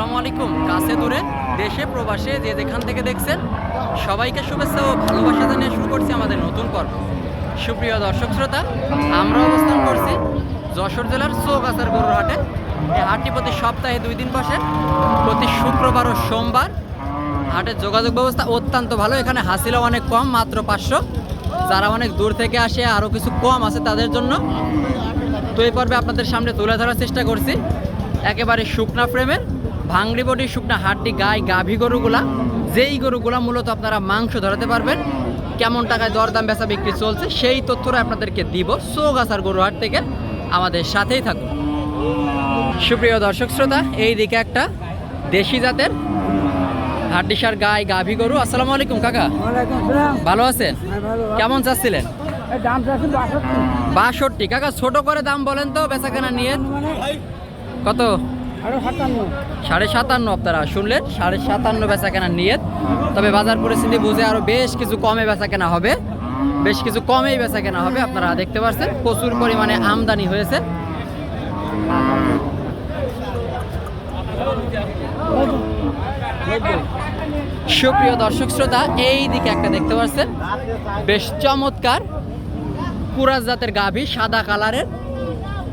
আসসালামু আলাইকুম। কাছে দূরে, দেশে, প্রবাসে, যে যেখান থেকে দেখছেন, সবাইকে শুভেচ্ছা ও ভালোবাসা জানিয়ে শুরু করছি আমাদের নতুন পর্ব। সুপ্রিয় দর্শক শ্রোতা, আমরা অবস্থান করছি যশোর জেলার চৌগাছার গরুর হাটে। এই হাটটি প্রতি সপ্তাহে দুই দিন বসে। প্রতি শুক্রবার ও সোমবার হাটের যোগাযোগ ব্যবস্থা অত্যন্ত ভালো। এখানে হাসিলাও অনেক কম, মাত্র পাঁচশো। যারা অনেক দূর থেকে আসে, আরও কিছু কম আছে তাদের জন্য। তো এই পর্বে আপনাদের সামনে তুলে ধরার চেষ্টা করছি। একেবারে শুকনা ফ্রেমের ভাঙড়ি বডি শুকনা হাড্ডি গায়ে গাভী গরুগুলা যেই গরুগুলা মূলত আপনারা মাংস ধরাতে পারবেন কেমন টাকায় দরদাম বেচা বিক্রি চলছে সেই তথ্যটা আপনাদেরকে দিব সোগাছার গরু হাট থেকে আমাদের সাথেই থাকুন। সুপ্রিয় দর্শক শ্রোতা এই দিকে একটা দেশি জাতের হাড্ডিসার গায়ে গাভী গরু। আসসালামু আলাইকুম কাকা। ভালো আছেন? হ্যাঁ, কেমন চাচ্ছিলেন? বাষট্টি। কাকা ছোট করে দাম বলেন তো বেচা কেনা নিয়ে মানে কত? সাড়ে সাতান্ন। আপনারা শুনলেন, সাড়ে সাতান্ন বেচা কেনা নিয়ে তবে বাজার পরিস্থিতি বুঝে আরও বেশ কিছু কমে বেচা কেনা হবে। বেশ কিছু কমেই বেচা কেনা হবে, আপনারা দেখতে পাচ্ছেন প্রচুর পরিমাণে আমদানি হয়েছে। সুপ্রিয় দর্শক শ্রোতা, এই দিকে একটা দেখতে পাচ্ছেন বেশ চমৎকার। কুরাজ জাতের গাভী, সাদা কালারের,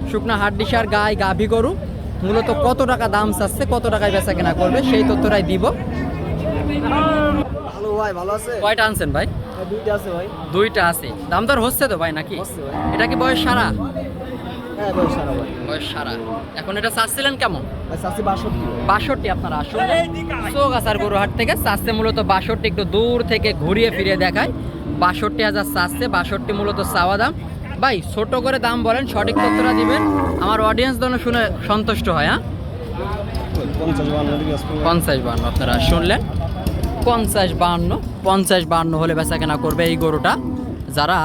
শুকনা হাড্ডিসার গায়ে গাভী গরু। মূলত কত টাকা দাম চাচ্ছে কত টাকায় বেচা কেনা করবে সেই তথ্যটাই দিব। ভালো ভাই ভালো আছে? কয়টা আনছেন ভাই? দুইটা আছে ভাই। দুইটা আছে। দাম দর হচ্ছে তো ভাই নাকি? এটা কি বয়স সারা? হ্যাঁ সারা ভাই। বয়স সারা। এখন এটা চাচ্ছিলেন কেমন? চাচ্ছি বাষট্টি। বাষট্টি আপনারা আসুন। চৌগাছার গরুহাট থেকে চাচ্ছে মূলত বাষট্টি একটু দূর থেকে ঘুরিয়ে ফিরিয়ে দেখায়। বাষট্টি হাজার চাচ্ছে বাষট্টি মূলত চাওয়া দাম। ভাই ছোট করে দাম বলেন সঠিক তথ্যটা দিবেন। আমার অডিয়েন্স যেন শুনে সন্তুষ্ট হয় হ্যাঁ? পঞ্চাশ বান্ন আপনারা শুনলেন। পঞ্চাশ বান্ন পঞ্চাশ বান্ন হলে বেচা কেনা করবে এই গরুটা। যারা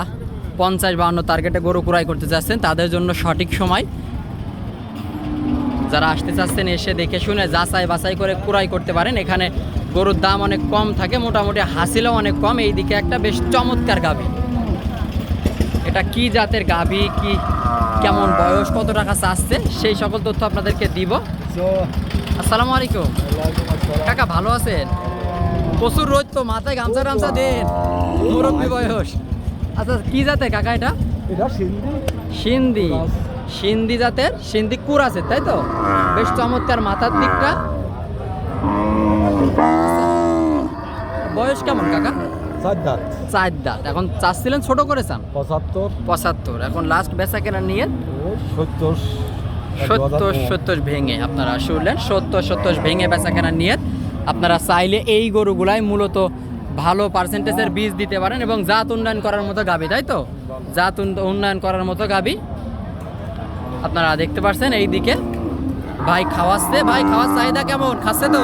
পঞ্চাশ বান্ন টার্গেটে গরু ক্রয় করতে চাচ্ছেন তাদের জন্য সঠিক সময়। যারা আসতে চাচ্ছেন এসে দেখে শুনে যাচাই বাছাই করে ক্রয় করতে পারেন। এখানে গরুর দাম অনেক কম থাকে মোটামুটি হাসিলেও অনেক কম। এই দিকে একটা বেশ চমৎকার গাভী। এটা কি জাতের গাভী? কি কেমন বয়স? কত টাকা চাচ্ছে? সেই সকল তথ্য আপনাদেরকে দিব। আসসালামু আলাইকুম। কাকা ভালো আছেন? প্রচুর রোদ তো মাথায় গামছা গামছা দেন। মুরব্বী বয়স। আচ্ছা কি জাতের কাকা এটা? সিন্ধি। সিন্ধি জাতের? সিন্ধি কুর আছে তাই তো? বেশ চমৎকার মাথার দিকটা। বয়স কেমন কাকা? চার দাঁত চার দাঁত এখন চাচ্ছিলেন ছোট করে চান? পঁচাত্তর। পঁচাত্তর। এখন লাস্ট বেচা কেনা নিয়ে? সত্তর সত্তর সত্তর ভেঙে আপনারা শুনলেন সত্তর সত্তর ভেঙে বেচা কেনা নিয়ে আপনারা চাইলে এই গরুগুলাই মূলত ভালো পার্সেন্টেজের বীজ দিতে পারেন এবং জাত উন্নয়ন করার মতো গাবি তাই তো? জাত উন- উন্নয়ন করার মতো গাবি। আপনারা দেখতে পাচ্ছেন এই দিকে ভাই খাওয়াচ্ছে। ভাই খাওয়ার চাহিদা কেমন? খাচ্ছে তো?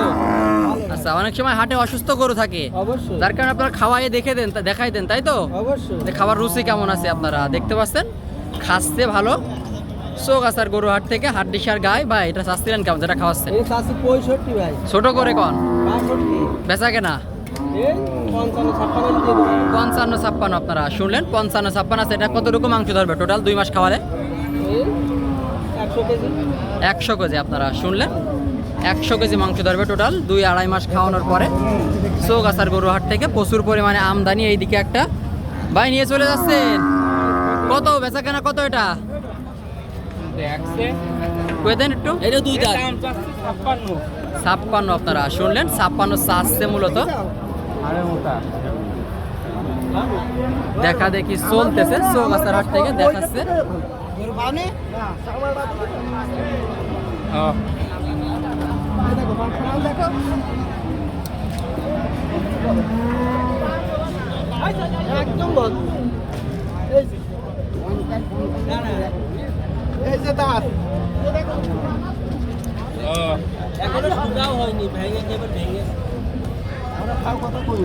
আচ্ছা অনেক সময় হাটে অসুস্থ গরু থাকে। অবশ্যই। যার কারণে আপনারা খাওয়াই দেখে দেন দেখাই দেন তাই তো? অবশ্যই। যে খাবার রুচি কেমন আছে আপনারা দেখতে পাচ্ছেন? খাচ্ছে ভালো। চৌগাছার গরু হাট থেকে হাড্ডিসার গায়ে বা এটা চাচ্ছিলেন কেমন যেটা খাওয়াচ্ছেন? পঁয়ষট্টি ভাই। ছোট করে কন? বেচা কেনা? পঞ্চান্ন ছাপ্পান্ন আপনারা শুনলেন পঞ্চান্ন ছাপ্পান্ন আছে এটা কতটুকু মাংস ধরবে? টোটাল দুই মাস খাওয়ালে? একশো কেজি আপনারা শুনলেন। একশো কেজি মাংস ধরবে টোটাল দুই আড়াই মাস খাওয়ানোর পরে। চৌগাছার গরু হাট থেকে প্রচুর পরিমাণে আমদানি এইদিকে একটা। ভাই নিয়ে চলে যাচ্ছেন। কত বেচা কেনা কত এটা? দেন একটু? এটা দুই দাঁত। ছাপ্পান্ন আপনারা শুনলেন? ছাপ্পান্ন চাচ্ছে মূলত। আরে দেখা দেখি চলতেছে চৌগাছার হাট থেকে দেখাচ্ছে। একদম বল। এই যে। এই যে দাঁত। এখনও সুগাও হয়নি ভেঙে এবার ভেঙে আমরা খাও কথা কই?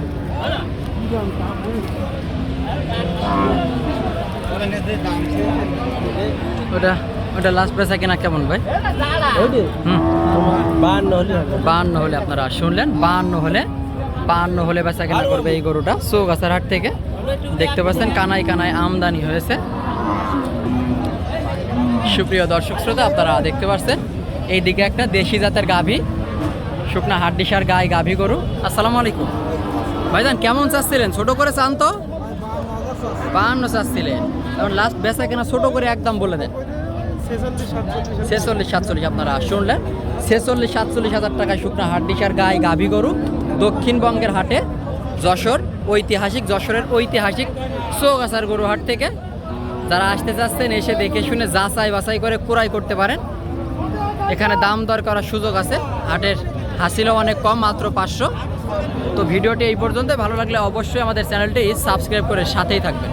ওটা। ওটা লাস্ট বেচা কেনা কেমন ভাই? বান্ন বাহান্ন হলে আপনারা শুনলেন, বাহান্ন হলে বাহান্ন হলে বেচা কেনা করবে এই গরুটা। চৌগাছার হাট থেকে দেখতে পাচ্ছেন, কানায় কানায় আমদানি হয়েছে। সুপ্রিয় দর্শক শ্রোতা, আপনারা দেখতে পাচ্ছেন, এইদিকে একটা দেশি জাতের গাভী, শুকনা হাড্ডিসার গায়ে গাভী গরু। আসসালামু আলাইকুম। ভাইজান, কেমন চাচ্ছিলেন? ছোট করে চান তো? বাহান্ন চাচ্ছিলেন। এখন লাস্ট বেচা কেনা ছোট করে একদম বলে দেন। ছেচল্লিশ, সাতচল্লিশ আপনারা শুনলেন। ছেচল্লিশ, সাতচল্লিশ হাজার টাকায় শুকনা হাড্ডিসার গায়ে গাভী গরু, দক্ষিণবঙ্গের হাটে যশোর, ঐতিহাসিক যশোরের ঐতিহাসিক চৌগাছার গরু হাট থেকে যারা আসতে চাচ্ছেন, এসে দেখে শুনে যাচাই বাছাই করে ক্রয় করতে পারেন। এখানে দাম দর করার সুযোগ আছে। হাটের হাসিলও অনেক কম, মাত্র পাঁচশো। তো ভিডিওটি এই পর্যন্ত ভালো লাগলে অবশ্যই আমাদের চ্যানেলটি সাবস্ক্রাইব করে সাথেই থাকবেন।